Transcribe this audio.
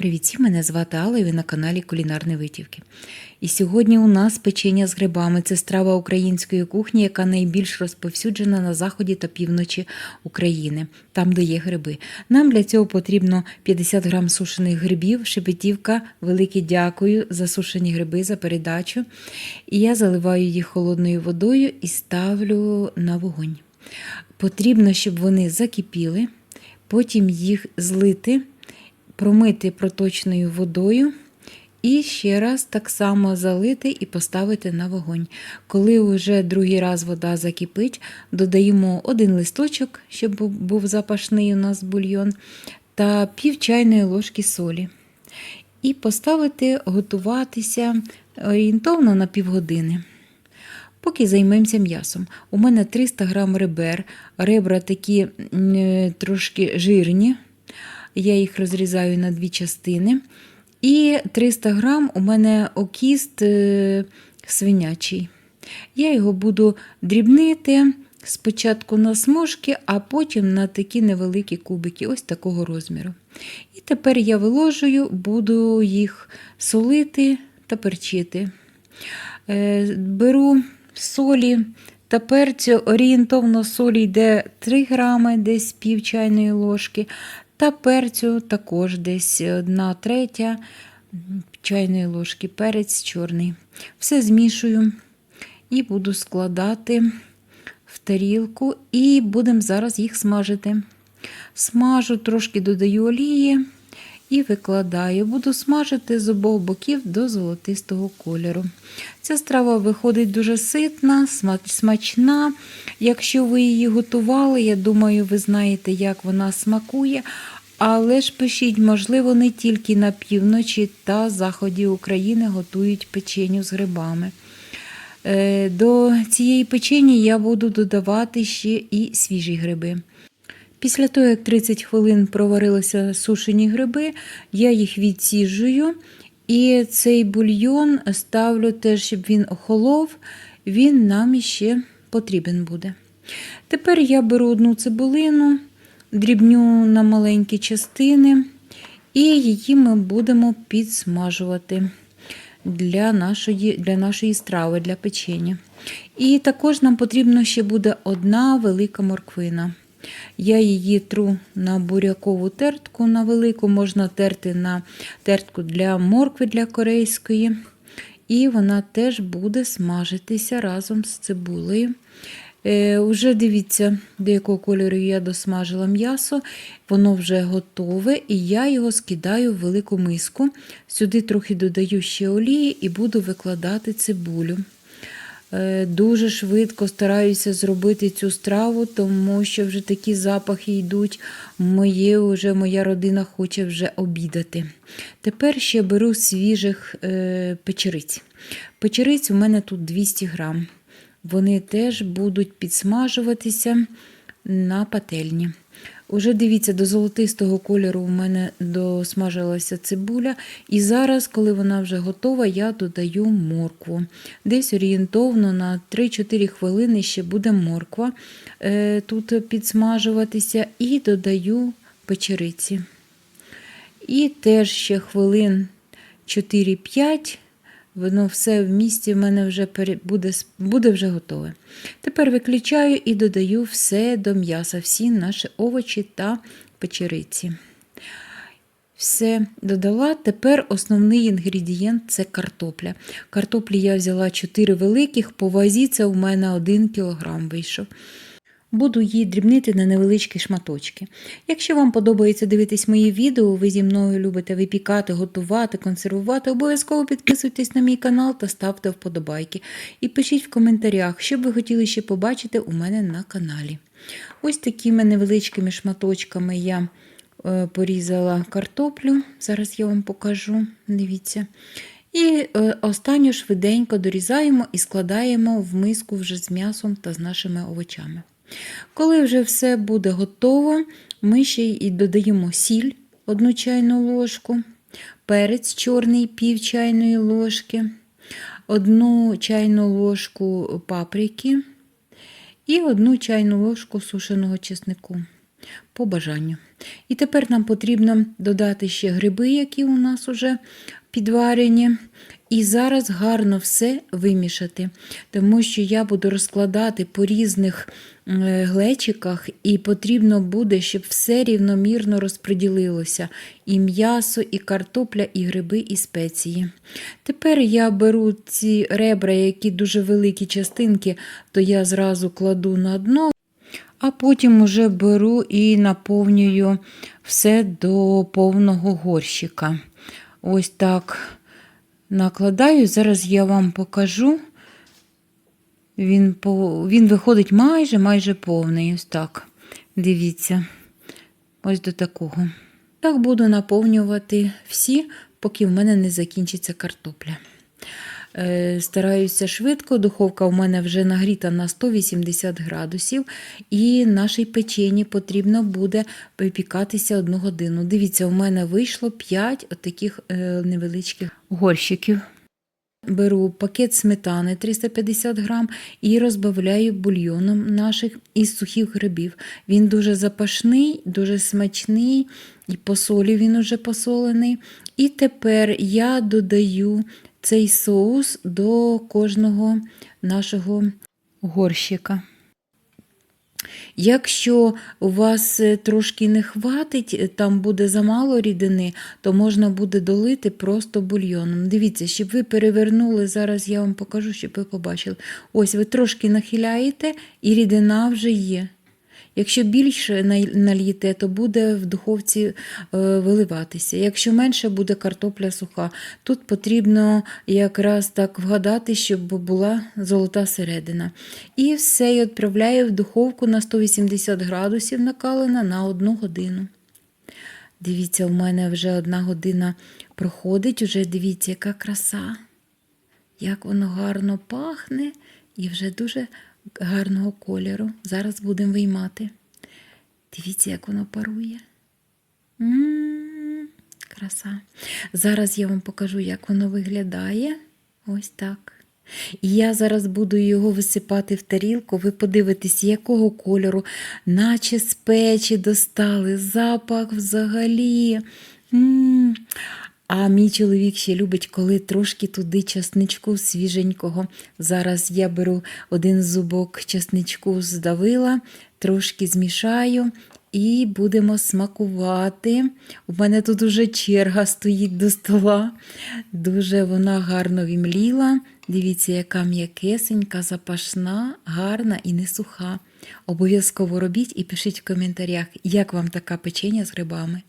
Привіт, мене звати Алла і ви на каналі Кулінарні Витівки. І сьогодні у нас печення з грибами. Це страва української кухні, яка найбільш розповсюджена на заході та півночі України, там, де є гриби. Нам для цього потрібно 50 грам сушених грибів, шепетівка, велике дякую за сушені гриби, за передачу. І я заливаю їх холодною водою і ставлю на вогонь. Потрібно, щоб вони закипіли, потім їх злити промити проточною водою і ще раз так само залити і поставити на вогонь. Коли вже другий раз вода закипить, додаємо один листочок, щоб був запашний у нас бульйон, та пів чайної ложки солі. І поставити готуватися орієнтовно на півгодини. Поки займемося м'ясом. У мене 300 грам ребер, ребра такі трошки жирні. Я їх розрізаю на дві частини. І 300 грам у мене окіст е, свинячий. Я його буду дрібнити спочатку на смужки, а потім на такі невеликі кубики, ось такого розміру. І тепер я виложую, буду їх солити та перчити. Е, Беру солі та перцю, орієнтовно солі йде 3 грами, десь пів чайної ложки. Та перцю також десь одна третя чайної ложки, перець чорний. Все змішую і буду складати в тарілку, і будемо зараз їх смажити. Смажу, трошки додаю олії і викладаю. Буду смажити з обох боків до золотистого кольору. Ця страва виходить дуже ситна, смачна. Якщо ви її готували, я думаю, ви знаєте, як вона смакує. Але ж пишіть, можливо, не тільки на півночі та заході України готують печеню з грибами. Е, До цієї печені я буду додавати ще і свіжі гриби. Після того, як 30 хвилин проварилися сушені гриби, я їх відсіжую. І цей бульйон ставлю теж, щоб він охолов, він нам ще потрібен буде. Тепер я беру одну цибулину, дрібню на маленькі частини, і її ми будемо підсмажувати для нашої, для нашої страви, для печення. І також нам потрібно ще буде одна велика морквина. Я її тру на бурякову тертку, на велику, можна терти на тертку для моркви для корейської. І вона теж буде смажитися разом з цибулею. Е, Уже дивіться, до якого кольору я досмажила м'ясо, воно вже готове, і я його скидаю в велику миску. Сюди трохи додаю ще олії і буду викладати цибулю. Е, Дуже швидко стараюся зробити цю страву, тому що вже такі запахи йдуть. Моє, вже, Моя родина хоче вже обідати. Тепер ще беру свіжих е, печериць. Печериць у мене тут 200 грам. Вони теж будуть підсмажуватися на пательні. Уже дивіться, до золотистого кольору у мене досмажилася цибуля. І зараз, коли вона вже готова, я додаю моркву. Десь орієнтовно на 3-4 хвилини ще буде морква е, тут підсмажуватися, і додаю печериці. І теж ще хвилин 4-5. Воно все в місті в мене вже буде буде вже готове. Тепер виключаю і додаю все до м'яса, всі наші овочі та печериці. Все додала. Тепер основний інгредієнт це картопля. Картоплі я взяла 4 великих, по вазі це у мене 1 кг вийшов. Буду її дрібнити на невеличкі шматочки. Якщо вам подобається дивитись мої відео, ви зі мною любите випікати, готувати, консервувати, обов'язково підписуйтесь на мій канал та ставте вподобайки. І пишіть в коментарях, що б ви хотіли ще побачити у мене на каналі. Ось такими невеличкими шматочками я е, порізала картоплю. Зараз я вам покажу, дивіться. І е, останню швиденько дорізаємо і складаємо в миску вже з м'ясом та з нашими овочами. Коли вже все буде готово, ми ще й додаємо сіль одну чайну ложку, перець чорний пів чайної ложки, одну чайну ложку паприки і одну чайну ложку сушеного чеснику. По бажанню. І тепер нам потрібно додати ще гриби, які у нас вже підварені. І зараз гарно все вимішати, тому що я буду розкладати по різних е, глечиках, і потрібно буде, щоб все рівномірно розподілилося: і м'ясо, і картопля, і гриби, і спеції. Тепер я беру ці ребра, які дуже великі частинки, то я зразу кладу на дно. А потім уже беру і наповнюю все до повного горщика. Ось так накладаю. Зараз я вам покажу. Він. Він виходить майже майже повний. Ось так. Дивіться. Ось до такого. Так буду наповнювати всі, поки в мене не закінчиться картопля. Е, Стараюся швидко, духовка у мене вже нагріта на 180 градусів, і нашій печені потрібно буде випікатися одну годину. Дивіться, у мене вийшло 5 таких невеличких горщиків. Беру пакет сметани 350 грам і розбавляю бульйоном наших із сухих грибів. Він дуже запашний, дуже смачний, і по солі він уже посолений. І тепер я додаю цей соус до кожного нашого горщика. Якщо у вас е, трошки не хватить, е, там буде замало рідини, то можна буде долити просто бульйоном. Дивіться, щоб ви перевернули, зараз я вам покажу, щоб ви побачили. Ось ви трошки нахиляєте, і рідина вже є. Якщо більше нальєте, то буде в духовці е, виливатися. Якщо менше, буде картопля суха. Тут потрібно якраз так вгадати, щоб була золота середина. І все і відправляю в духовку на 180 градусів накалена на одну годину. Дивіться, у мене вже одна година проходить, уже дивіться, яка краса, як воно гарно пахне і вже дуже гарного кольору. Зараз будемо виймати. Дивіться, як воно парує. М-м-м, краса. Зараз я вам покажу, як воно виглядає. Ось так. І я зараз буду його висипати в тарілку. Ви подивитесь, якого кольору, наче з печі достали, запах взагалі. М-м. А мій чоловік ще любить, коли трошки туди часничку свіженького. Зараз я беру один зубок часничку, здавила, трошки змішаю і будемо смакувати. У мене тут уже черга стоїть до стола. Дуже вона гарно вімліла. Дивіться, яка м'якесенька, запашна, гарна і не суха. Обов'язково робіть і пишіть в коментарях, як вам така печення з грибами.